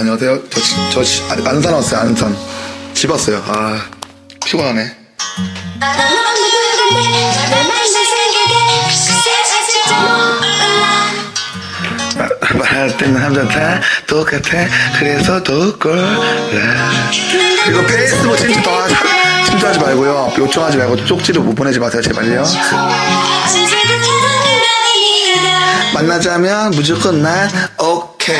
안녕하세요. 저, 저, 저 아, 안산 왔어요, 안산. 집 왔어요. 아, 피곤하네. 말할 때는 남자 다 똑같아. 그래서 더꼴라 이거 페이스북 진짜 더 하자. 침투하지 말고요. 요청하지 말고 쪽지를 못 보내지 마세요. 제발요. 만나자면 무조건 난 오케이.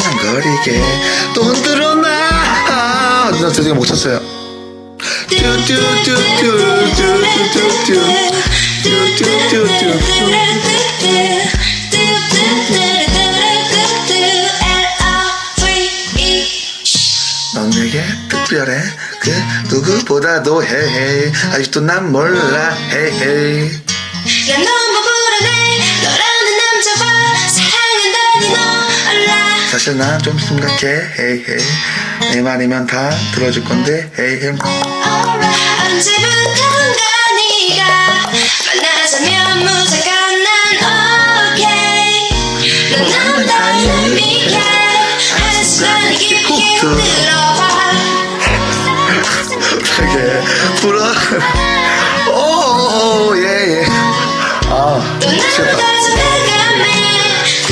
휘황거리게. 또 흔들어 나나 아, 드디어 못 쳤어요. 넌 내게 특별해 그 누구보다도 헤헤. 아직도 난 몰라. 헤헤. 난 너무 불안해. 너라 사실 나 좀 심각해. 헤이 헤이. 내 말이면 다 들어줄 건데 헤이 헤이. 언제부턴가 네가 만나자면 무조건 난 오케이 불어 오예예. 아 진짜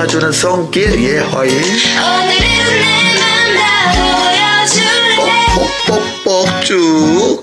안아주는 손길 예화인 오늘은 내맘다 보여줄래? 뽁뽁뽁 쭉